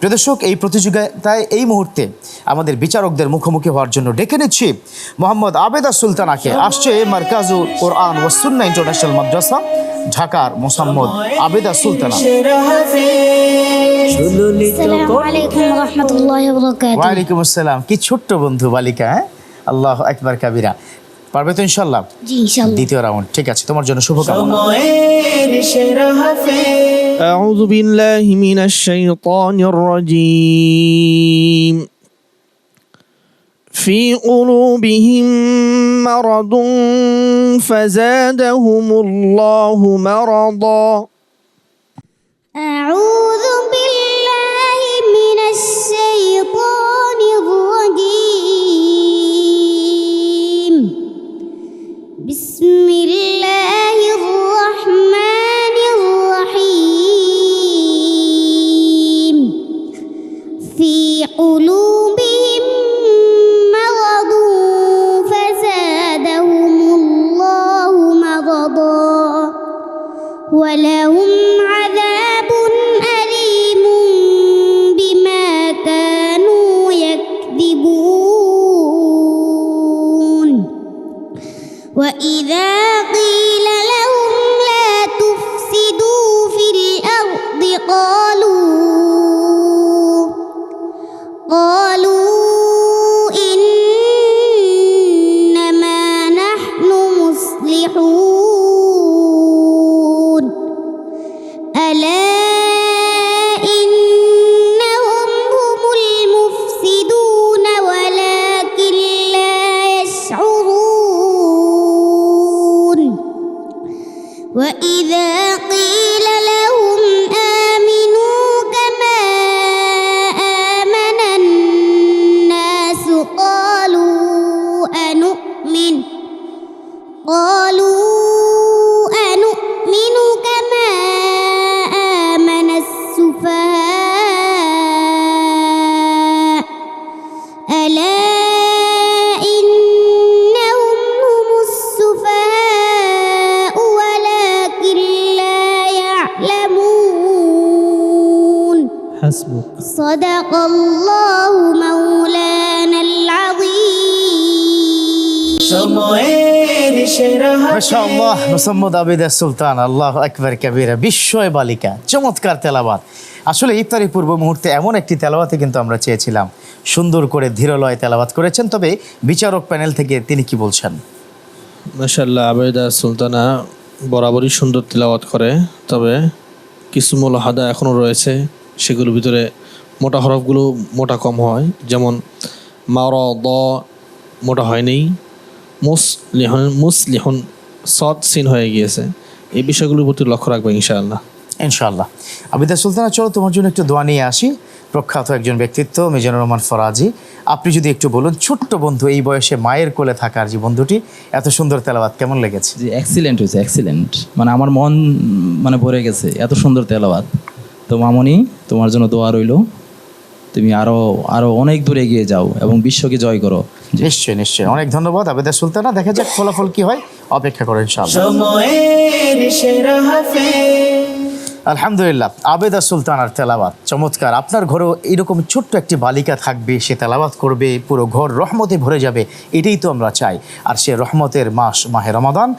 প্রদর্শক এই প্রতিযোগিতায় এই মুহূর্তে আমাদের বিচারকদের মুখোমুখি হওয়ার জন্য ডেকে নিচ্ছি মোহাম্মদ আবেদা সুলতানাকে। আসছে মার্কাজুল কোরআন ওয়াসুন্না ইন্টারন্যাশনাল মাদ্রাসা ঢাকার মোসাম্মদ আবেদা সুলতানা। ওয়ালাইকুম আসসালাম। কি ছোট্ট বন্ধু বালিকা হ্যাঁ? আল্লাহ একবার কাবিরা। পারবে তো ইনশাল্লাহ দ্বিতীয় রাউন্ড। ঠিক আছে তোমার জন্য শুভকামনা। أعوذ بالله من الشيطان الرجيم. في قلوبهم مرض فزادهم الله مرضا. أعوذ وإذا قيل أنؤمن. قالوا أنؤمن كما آمن السفهاء. ألا إنهم هم السفهاء ولكن لا يعلمون. حسبك. صدق الله مولانا. মোসাম্মদ আবেদা সুলতান আল্লাহ একবার কাবিরা বিস্ময় বালিকা চমৎকার তেলাবাত আসলে ইফতারি পূর্ব মুহূর্তে এমন একটি তেলাওয়াতে কিন্তু আমরা চেয়েছিলাম। সুন্দর করে ধীরলয় তেলাবাত করেছেন তবে বিচারক প্যানেল থেকে তিনি কি বলছেন? মাশাল্লাহ আবেদা সুলতানা বরাবরই সুন্দর তিলাওয়াত করে তবে কিছু মূল হাদা এখনও রয়েছে সেগুলোর ভিতরে মোটা হরফগুলো মোটা কম হয় যেমন মার দ মোটা হয়নি মুস লিহন মুস লিহন সৎ সিন হয়ে গিয়েছে। এই বিষয়গুলোর প্রতি লক্ষ্য রাখবে ইনশাআল্লাহ। ইনশাআল্লাহ। আবিদা সুলতানা চলো তোমার জন্য একটু দোয়া নিয়ে আসি। প্রখ্যাত একজন ব্যক্তিত্ব মিজানুর রহমান ফরাজি। আপনি যদি একটু বলুন ছোট্ট বন্ধু এই বয়সে মায়ের কোলে থাকার যে বন্ধুটি এত সুন্দর তেলাবাত কেমন লেগেছে? জি এক্সিলেন্ট হয়েছে এক্সিলেন্ট মানে আমার মন মানে ভরে গেছে এত সুন্দর তেলাবাদ তো মামনি তোমার জন্য দোয়া রইল। তুমি আরও আরও অনেক দূরে এগিয়ে যাও এবং বিশ্বকে জয় করো। নিশ্চয়ই নিশ্চয়ই। অনেক ধন্যবাদ আবেদা সুলতানা। দেখা যাক ফলাফল কি হয়। অপেক্ষা করেন ইনশাআল্লাহ। সময়ের সেরা হাফেজ। আলহামদুলিল্লাহ আবেদা সুলতানার তেলাবাত চমৎকার। আপনার ঘরেও এরকম ছোট্ট একটি বালিকা থাকবে সে তেলাবাত করবে পুরো ঘর রহমতে ভরে যাবে এটাই তো আমরা চাই। আর সে রহমতের মাস মাহে রমাদান।